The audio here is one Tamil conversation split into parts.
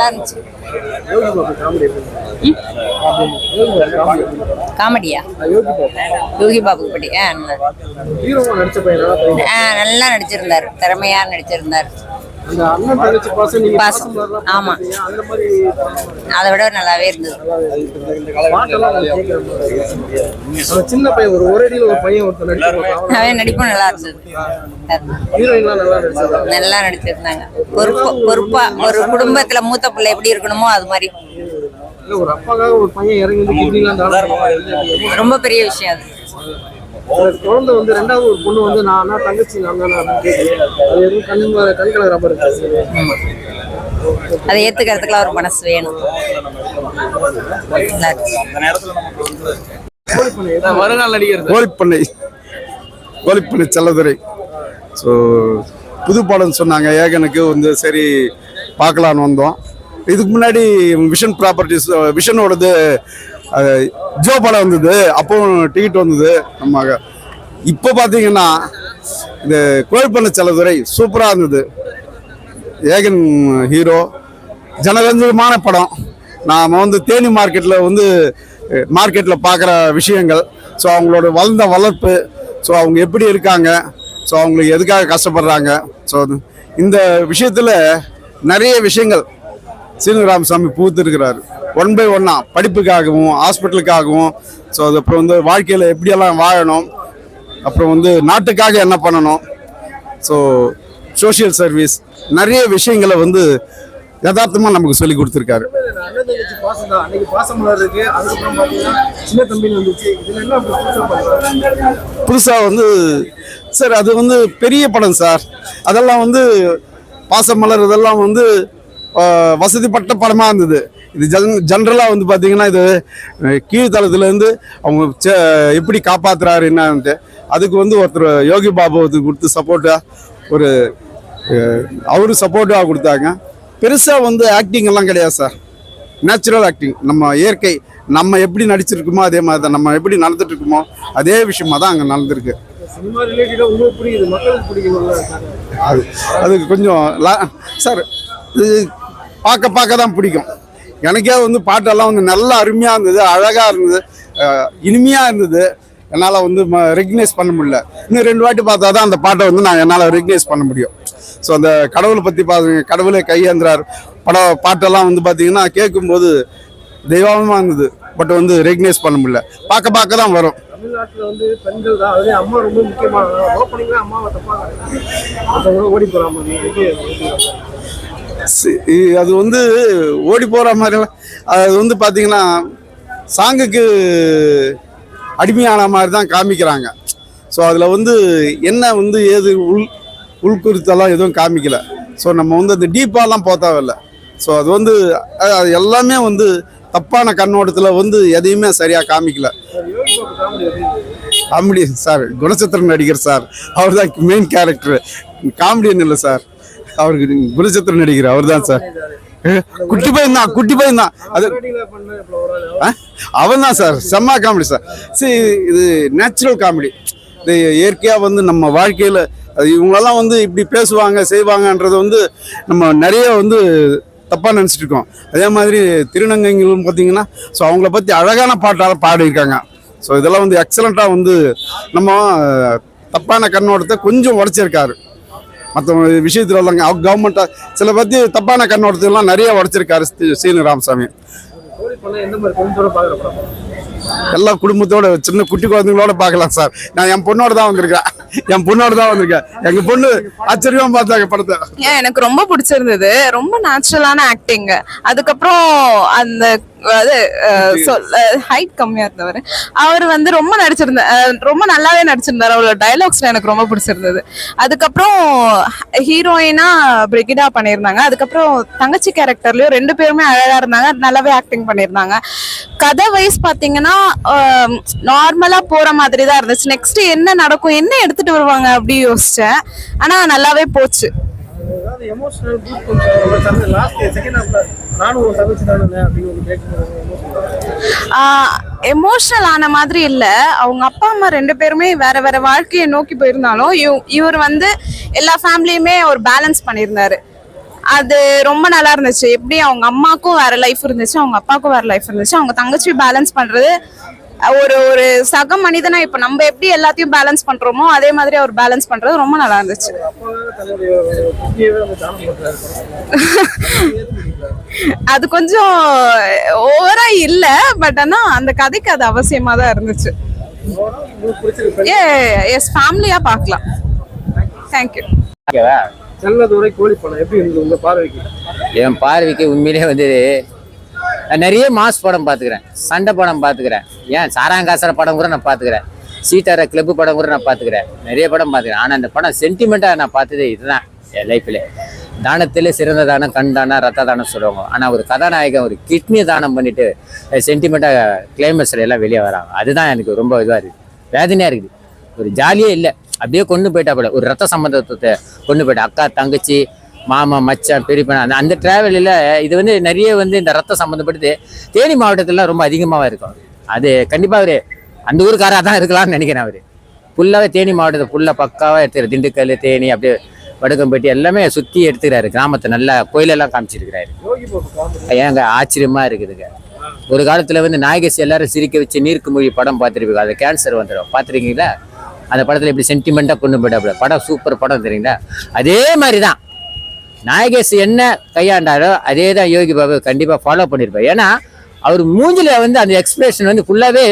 நல்லா இருந்துச்சு? காமெடியா? யோகி பாபு படி. ஆ நல்லா நடிச்சிருந்தார். திறமையா நடிச்சிருந்தார். பாசம் ஆமா. பார்த்திருப்பீங்க. அந்த மாதிரி அதை விட நல்லாவே இருந்தது. சின்ன பையன் ஒரு ஒரு அடியில் ஒரு பையன் ஒருத்தர் அவன் நடிப்பும் நல்லா இருந்தது. நல்லா நடிச்சிருந்தாங்க. பொறுப்பு பொறுப்பா ஒரு குடும்பத்துல மூத்த பிள்ளை எப்படி இருக்கணுமோ அது மாதிரி. ரொம்ப பெரிய விஷயம் அது. குழந்தை வந்து ரெண்டாவது ஒரு பொண்ணு வந்து நான் தங்கச்சி நான் தானே அது எதுவும் கண் கண் கலர் ரப்பர் அதை ஏத்துக்கிறதுக்குலாம் ஒரு மனசு வேணும். வருங்கால நடிகர் கோழிப்பண்ணை கோழிப்பண்ணை செல்லதுரை. ஸோ புது படம் சொன்னாங்க. ஏகனுக்கு வந்து சரி பார்க்கலான்னு வந்தோம். இதுக்கு முன்னாடி விஷன் ப்ராப்பர்ட்டிஸ் விஷனோடது ஜோ படம் வந்தது அப்பவும் டிக்கெட் வந்தது நம்ம இப்போ பார்த்தீங்கன்னா இந்த கோழிப்பண்ணை செலதுரை சூப்பராக இருந்தது. ஏகன் ஹீரோ ஜனரஞ்சகமான படம். நாம் வந்து தேனி மார்க்கெட்டில் வந்து மார்க்கெட்டில் பார்க்குற விஷயங்கள். ஸோ அவங்களோட வளர்ந்த வளர்ப்பு ஸோ அவங்க எப்படி இருக்காங்க? ஸோ அவங்களுக்கு எதுக்காக கஷ்டப்படுறாங்க? ஸோ இந்த விஷயத்தில் நிறைய விஷயங்கள் சீனு ராமசாமி பூத்துருக்கிறாரு. ஒன் பை ஒன்னா படிப்புக்காகவும் ஹாஸ்பிட்டலுக்காகவும் ஸோ அது அப்புறம் வந்து வாழ்க்கையில் எப்படியெல்லாம் வாழணும்? அப்புறம் வந்து நாட்டுக்காக என்ன பண்ணணும்? ஸோ சோஷியல் சர்வீஸ் நிறைய விஷயங்களை வந்து யதார்த்தமாக நமக்கு சொல்லி கொடுத்துருக்காரு. பாசம் புதுசாக வந்து சார் அது வந்து பெரிய படம் சார் அதெல்லாம் வந்து பாசமலர் இதெல்லாம் வந்து வசதிப்பட்ட படமாக இருந்தது. இது ஜன் ஜென்ரலாக வந்து பார்த்தீங்கன்னா இது கீழ்த்தளத்துலேருந்து அவங்க எப்படி காப்பாற்றுறாரு என்னன்ட்டு அதுக்கு வந்து ஒருத்தர் யோகி பாபுவுக்கு கொடுத்து சப்போர்ட்டாக ஒரு அவரு சப்போர்ட்டாக கொடுத்தாங்க. பெருசாக வந்து ஆக்டிங் எல்லாம் கிடையாது சார். நேச்சுரல் ஆக்டிங் நம்ம இயற்கை நம்ம எப்படி நடிச்சிருக்கோமோ அதே மாதிரி தான் நம்ம எப்படி நடந்துட்டு இருக்கோமோ அதே விஷயமா தான் அங்கே நடந்திருக்கு. அது அதுக்கு கொஞ்சம் லா- சார் இது பார்க்க பார்க்க தான் பிடிக்கும். எனக்கே வந்து பாட்டெல்லாம் வந்து நல்லா அருமையாக இருந்தது அழகாக இருந்தது இனிமையாக இருந்தது. என்னால் வந்து ரெகக்னைஸ் பண்ண முடியல. இன்னும் ரெண்டு வாட்டி பார்த்தா தான் அந்த பாட்டை வந்து நான் என்னால் ரெகக்னைஸ் பண்ண முடியும். ஸோ அந்த கடவுளை பற்றி பாருங்க கடவுளே கையேந்திரார் படம் பாட்டெல்லாம் வந்து பார்த்தீங்கன்னா கேட்கும்போது தெய்வமாக இருந்தது பட் வந்து ரெக்னைஸ் பண்ண முடியல. பார்க்க பார்க்க தான் வரும். தமிழ்நாட்டில் வந்து பெண்கள் தான் அதுலயும் அம்மா ரொம்ப முக்கியமான ஓப்பனிங்லாம் அம்மாவை தப்பாங்க. ஓடி போறாம அது வந்து ஓடி போகிற மாதிரிலாம் அது வந்து பார்த்தீங்கன்னா சாங்குக்கு அடிமையான மாதிரி தான் காமிக்கிறாங்க. ஸோ அதில் வந்து என்ன வந்து ஏது உள் உள்குறித்தெல்லாம் எதுவும் காமிக்கலை. ஸோ நம்ம வந்து அந்த டீப்பாலாம் போத்தாவில்லை ஸோ அது வந்து அது எல்லாமே வந்து தப்பான கண்ணோட்டத்தில் வந்து எதையுமே சரியாக காமிக்கல. காமெடி சார் குணச்சித்திரன் நடிகர் சார். அவர் தான் மெயின் கேரக்டர் காமெடியன் இல்லை சார். அவருக்கு குணச்சித்திரன் நடிகர் அவர் தான் சார் குட்டி பையன் தான் குட்டி பையன் தான். அது அவன் தான் சார் செம்ம காமெடி சார். சரி இது நேச்சுரல் காமெடி இது இயற்கையாக வந்து நம்ம வாழ்க்கையில் அது இவங்களெல்லாம் வந்து இப்படி பேசுவாங்க செய்வாங்கன்றது வந்து நம்ம நிறைய வந்து தப்பாக நினச்சிட்டு இருக்கோம். அதே மாதிரி திருநங்கைகளும் பார்த்தீங்கன்னா ஸோ அவங்கள பற்றி அழகான பாட்டால் பாடியிருக்காங்க. ஸோ இதெல்லாம் வந்து எக்ஸலண்ட்டாக வந்து நம்ம தப்பான கண்ணோட்டத்தை கொஞ்சம் உடச்சிருக்காரு. மற்ற விஷயத்தில் உள்ளவங்க அவங்க கவர்மெண்ட்டை சில பற்றி தப்பான கண்ணோட்டத்துலாம் நிறைய உடச்சிருக்காரு சி- சீனு ராமசாமி. எல்லா குடும்பத்தோட சின்ன குட்டி குழந்தைங்களோட பார்க்கலாம் சார். நான் என் பொண்ணோட தான் வந்திருக்கேன். என் பொண்ணோட தான் வந்திருக்கேன். எங்க பொண்ணு ஆச்சரியமா பார்த்தாங்க படத்தை. ஏன் எனக்கு ரொம்ப பிடிச்சிருந்தது. ரொம்ப நேச்சுரலான ஆக்டிங் அதுக்கப்புறம் அந்த அது ஹைட் கம்மியா இருந்தவர். அவர் வந்து ரொம்ப நடிச்சிருந்தார் ரொம்ப நல்லாவே நடிச்சிருந்தாரு. அவரோட டைலாக்ஸ்ல எனக்கு ரொம்ப பிடிச்சிருந்தது. அதுக்கப்புறம் ஹீரோயினா பிரிகிடா பண்ணியிருந்தாங்க. அதுக்கப்புறம் தங்கச்சி கேரக்டர்லயும் ரெண்டு பேருமே அழகா இருந்தாங்க. நல்லாவே ஆக்டிங் பண்ணியிருந்தாங்க. கதை வைஸ் பாத்தீங்கன்னா நார்மலா போற மாதிரி தான் இருந்துச்சு. நெக்ஸ்ட் என்ன நடக்கும் என்ன எடுத்துட்டு வருவாங்க அப்படி யோசிச்சேன். ஆனா நல்லாவே போச்சு. எமோஷனல் ஆன மாதிரி இல்ல. அவங்க அப்பா அம்மா ரெண்டு பேருமே வேற வேற வாழ்க்கையை நோக்கி போயிருந்தாலும் இவ- இவர் வந்து எல்லா ஃபேமிலியுமே ஒரு பேலன்ஸ் பண்ணியிருந்தாரு. அது ரொம்ப நல்லா இருந்துச்சு. எப்படி அவங்க அம்மாக்கும் வேற லைஃப் இருந்துச்சு அவங்க அப்பாவுக்கும் வேற லைஃப் இருந்துச்சு. அவங்க தங்கச்சி பேலன்ஸ் பண்றது ஒரு ஒரு சக மனிதனா இப்ப நம்ம எப்படி எல்லாத்தையும் பேலன்ஸ் பண்றோமோ அதே மாதிரி அவர் பேலன்ஸ் பண்றது ரொம்ப நல்லா இருந்துச்சு. அது கொஞ்சம் ஓவரா இல்ல பட் ஆனா அந்த கதைக்கு அது அவசியமா தான் இருந்துச்சு. ஏ எஸ் ஃபேமிலியா பார்க்கலாம். தேங்க்யூ செல்லதுரை கோழி படம் எப்படி இருந்தது உங்க பார்வைக்கு? என் பார்வைக்கு உண்மையிலே வந்து நான் நிறைய மாஸ் படம் பார்த்துக்கிறேன். சண்டை படம் பார்த்துக்கிறேன். ஏன்? சாராங்காசர படம் கூட நான் பார்த்துக்கிறேன். சீட்டார கிளப்பு படம் கூட நான் பார்த்துக்கிறேன். நிறைய படம் பார்த்துக்கிறேன். ஆனால் அந்த படம் சென்டிமெண்ட்டாக நான் பார்த்ததே இதுதான் என் லைஃப்பில் தானத்தில் சிறந்த தானம் கண் தானம் ரத்த தானம் சொல்லுவாங்க. ஆனால் ஒரு கதாநாயகன் ஒரு கிட்னி தானம் பண்ணிட்டு சென்டிமெண்ட்டாக கிளைமேக்ஸில் எல்லாம் வெளியே வராங்க. அதுதான் எனக்கு ரொம்ப இதாக இருக்குது வேதனையாக இருக்குது. ஒரு ஜாலியே இல்லை. அப்படியே கொண்டு போயிட்டா போல. ஒரு ரத்த சம்பந்தத்தை கொண்டு போயிட்டா. அக்கா தங்கச்சி மாமா மச்சான் பெரியப்பன் அந்த அந்த டிராவலில் இது வந்து நிறைய வந்து இந்த ரத்த சம்மந்தப்பட்டது தேனி மாவட்டத்துல ரொம்ப அதிகமாக இருக்கும். அது கண்டிப்பாக அவர் அந்த ஊருக்காராக தான் இருக்கலாம்னு நினைக்கிறேன் அவர். ஃபுல்லாகவே தேனி மாவட்டத்தை ஃபுல்லாக பக்காவாக எடுத்துக்கிறார் திண்டுக்கல் தேனி அப்படியே வடக்கம்பட்டி எல்லாமே சுற்றி எடுத்துக்கிறாரு. கிராமத்தை நல்லா கோயிலெல்லாம் காமிச்சிருக்கிறாரு. ஏங்க ஆச்சரியமாக இருக்குதுங்க. ஒரு காலத்தில் வந்து நாயகசி எல்லாரும் சிரிக்க வச்சு நீர்க்கு மொழி படம் பார்த்துருப்பீங்க. அது கேன்சர் வந்துடும் பார்த்துருக்கீங்களா? அந்த படத்தில் இப்படி சென்டிமெண்ட்டாக கொண்டு போயிட்டாப்புல. படம் சூப்பர் படம் தெரியுங்களா? அதே மாதிரி தான் நாயகேஷ் என்ன கையாண்டாரோ அதே தான் யோகி பாபு கண்டிப்பாக ஃபாலோ பண்ணியிருப்பார் ஏன்னா அவர் மூஞ்சில் வந்து அந்த எக்ஸ்பிரஷன் வந்து ஃபுல்லாகவே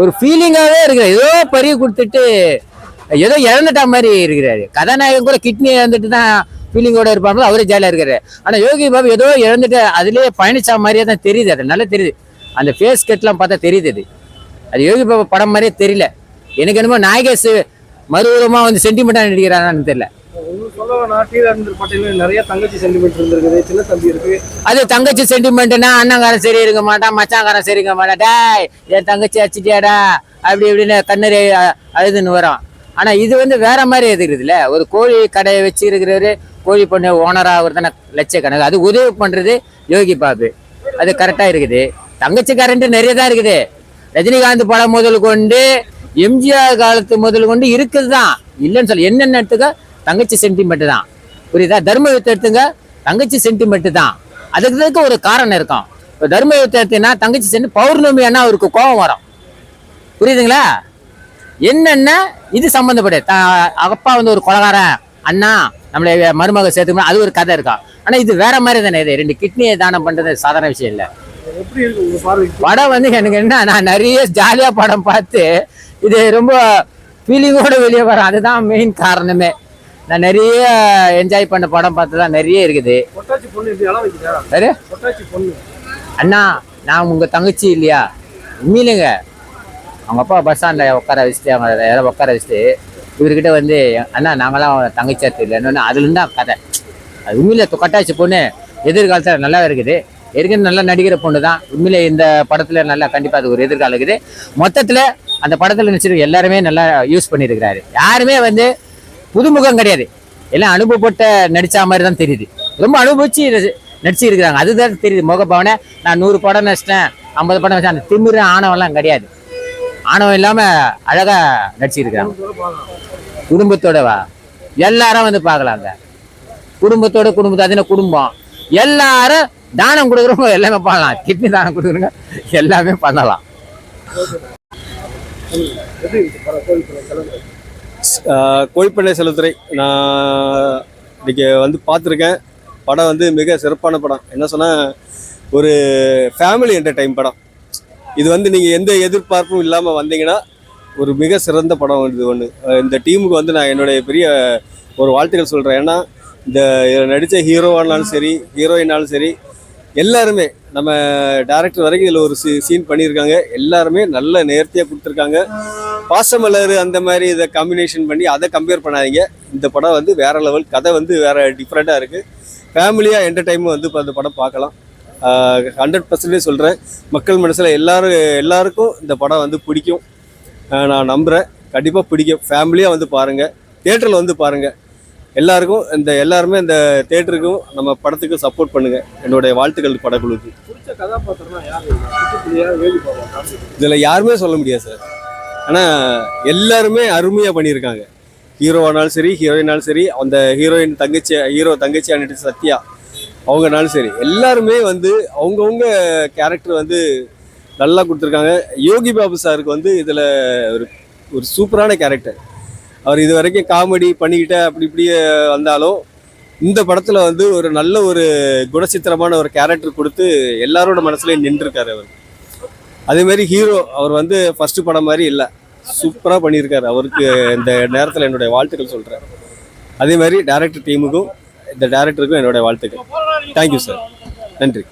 ஒரு ஃபீலிங்காகவே இருக்கிறார் ஏதோ பறி கொடுத்துட்டு ஏதோ இழந்துட்ட மாதிரி இருக்கிறாரு. கதாநாயகன் கூட கிட்னி இறந்துட்டு தான் ஃபீலிங்கோட இருப்பாங்களோ அவரே ஜாலியாக இருக்காரு. ஆனால் யோகி பாபு ஏதோ இழந்துட்டு அதுலேயே பயணிச்ச மாதிரியே தான் தெரியுது. அது நல்லா தெரியுது. அந்த ஃபேஸ் கட்லாம் பார்த்தா தெரியுது அது. அது யோகி பாபு படம் மாதிரியே தெரியல. எனக்கு என்னமோ நாயகேஷ் மறுபுறமாக வந்து தெரியல. நிறைய தங்கச்சி சென்டிமெண்ட் இருந்திருக்குது சின்ன தம்பி இருக்கு. அது தங்கச்சி சென்டிமெண்ட்னா அண்ணங்காரன் சரி இருக்க மாட்டான் மச்சாங்காரன் சரி இருக்க மாட்டான். டேய் என் தங்கச்சி அடிச்சிட்டியாடா அப்படி இப்படின்னு கண்ணறி அழுதுன்னு வரும். ஆனா இது வந்து வேற மாதிரி எதுக்குதுல்ல ஒரு கோழி கடையை வச்சு இருக்கிறவரு கோழி பண்ண ஓனரா ஒருத்தனை லட்சக்கணக்கு அது உதவி பண்றது யோகி பாபு. அது கரெக்டா இருக்குது. தங்கச்சி கரண்ட் நிறைய தான் இருக்குது. ரஜினிகாந்த் படம் முதல் கொண்டு எம்ஜிஆர் காலத்து முதல் கொண்டு இருக்குது தான் இல்லைன்னு சொல்ல என்னென்ன எடுத்துக்க? தங்கச்சி சென்டிமெண்ட் தான். புரியுதா? தர்ம யுத்தம் எடுத்துங்க தங்கச்சி சென்டிமெண்ட் தான். அதுக்கு ஒரு காரணம் இருக்கும். இப்போ தர்ம யுத்தம் எடுத்தீங்கன்னா தங்கச்சி சென்று பௌர்ணமி அண்ணா அவருக்கு கோபம் வரும். புரியுதுங்களா? என்னென்ன? இது சம்மந்தப்பட்டு அப்பா வந்து ஒரு கொலகாரன் அண்ணா நம்மளை மருமக சேர்த்துக்கணும் அது ஒரு கதை இருக்கும். ஆனால் இது வேற மாதிரி தானே இது. ரெண்டு கிட்னியை தானம் பண்ணுறது சாதாரண விஷயம் இல்லை. படம் வந்து எனக்கு என்ன நான் நிறைய ஜாலியா படம் பார்த்து இது ரொம்ப ஃபீலிங்கோட வெளியே வரேன் அதுதான் மெயின் காரணமே. நான் நிறைய என்ஜாய் பண்ண படம் பார்த்து தான் நிறைய இருக்குது. அண்ணா நான் உங்க தங்கச்சி இல்லையா? உண்மையிலேங்க. அவங்க அப்பா பஸ் ஸ்டாண்டில் உட்கார வச்சுட்டு அவங்க யாரோ உட்கார வச்சுட்டு இவர்கிட்ட வந்து அண்ணா நாங்களாம் தங்கச்சியா தெரியலன்னு அதுலேருந்து தான் கதை. அது உண்மையில கட்டாச்சு பொண்ணு எதிர்காலத்தில் நல்லா இருக்குது. ஏற்கனவே நல்லா நடிக்கிற பொண்ணு தான் உண்மையிலே இந்த படத்தில் நல்லா கண்டிப்பாக அது ஒரு எதிர்காலம் இருக்குது. மொத்தத்தில் அந்த படத்தில் நடிச்சிருக்க எல்லாருமே நல்லா யூஸ் பண்ணியிருக்கிறாரு. யாருமே வந்து புதுமுகம் கிடையாது. எல்லாம் அனுபவப்பட்ட நடித்தா மாதிரி தான் தெரியுது. ரொம்ப அனுபவிச்சு நடிச்சிருக்கிறாங்க. அதுதான் தெரியுது முகபாவனை. நான் நூறு படம் நடிச்சிட்டேன் ஐம்பது படம் நடிச்சேன். அந்த திமிரு ஆணவம்லாம் கிடையாது. ஆணவம் இல்லாமல் அழகாக நடிச்சிருக்கிறாங்க. குடும்பத்தோட வா. எல்லாரும் வந்து பார்க்கலாங்க குடும்பத்தோட குடும்பத்தை அது என்ன குடும்பம்? எல்லாரும் தானம் கொடுக்குறவங்க எல்லாமே பண்ணலாம். கிட்னி தானம் கொடுக்குறவங்க எல்லாமே பண்ணலாம். கோழிப்பண்ணை செலுத்துறை நான் இன்னைக்கு வந்து பார்த்துருக்கேன். படம் வந்து மிக சிறப்பான படம். என்ன சொன்னால் ஒரு ஃபேமிலி என்டர்டைன் படம். இது வந்து நீங்கள் எந்த எதிர்பார்ப்பும் இல்லாமல் வந்தீங்கன்னா ஒரு மிக சிறந்த படம் இது ஒன்று இந்த டீமுக்கு வந்து நான் என்னுடைய பெரிய ஒரு வாழ்த்துக்கள் சொல்கிறேன் ஏன்னா இந்த நடித்த ஹீரோவானாலும் சரி ஹீரோயினாலும் சரி எல்லாருமே நம்ம டேரக்டர் வரைக்கும் இதில் ஒரு சீ சீன் பண்ணியிருக்காங்க. எல்லாருமே நல்ல நேர்த்தியாக கொடுத்துருக்காங்க. பாசமலர் அந்த மாதிரி இதை காம்பினேஷன் பண்ணி அதை கம்பேர் பண்ணாதீங்க. இந்த படம் வந்து வேற லெவல் கதை வந்து வேற டிஃப்ரெண்ட்டாக இருக்குது ஃபேமிலியாக என்டர்டைன்மெண்ட் வந்து இப்போ அந்த படம் பார்க்கலாம். ஹண்ட்ரட் பர்சன்டேஜ் சொல்கிறேன் மக்கள் மனசில் எல்லாரும் எல்லாருக்கும் இந்த படம் வந்து பிடிக்கும். நான் நம்புகிறேன் கண்டிப்பாக பிடிக்கும். ஃபேமிலியாக வந்து பாருங்கள் தேட்டரில் வந்து பாருங்கள் எல்லாருக்கும் இந்த எல்லாருமே இந்த தேட்டருக்கும் நம்ம படத்துக்கும் சப்போர்ட் பண்ணுங்கள் என்னுடைய வாழ்த்துக்கள் படக்குழுக்கு பிடிச்ச இதில் யாருமே சொல்ல முடியாது சார் ஆனால் எல்லாருமே அருமையாக பண்ணியிருக்காங்க. ஹீரோவானாலும் சரி ஹீரோயினாலும் சரி அந்த ஹீரோயின் தங்கச்சி ஹீரோ தங்கச்சி நடிச்ச சத்யா அவங்கனாலும் சரி. எல்லாருமே வந்து அவங்கவுங்க கேரக்டர் வந்து நல்லா கொடுத்துருக்காங்க. யோகி பாபு சாருக்கு வந்து இதில் ஒரு ஒரு சூப்பரான கேரக்டர் அவர் இது வரைக்கும் காமெடி பண்ணிக்கிட்ட அப்படி இப்படியே வந்தாலும் இந்த படத்தில் வந்து ஒரு நல்ல ஒரு குணச்சித்திரமான ஒரு கேரக்டர் கொடுத்து எல்லாரோட மனசுலையும் நின்றுருக்காரு அவர். அதேமாரி ஹீரோ அவர் வந்து ஃபஸ்ட்டு படம் மாதிரி இல்லை. சூப்பராக பண்ணியிருக்காரு. அவருக்கு இந்த நேரத்தில் என்னுடைய வாழ்த்துக்கள் சொல்கிறேன் அதே மாதிரி டேரக்டர் டீமுக்கும் இந்த டேரக்டருக்கும் என்னுடைய வாழ்த்துக்கள். தேங்க்யூ சார் நன்றி.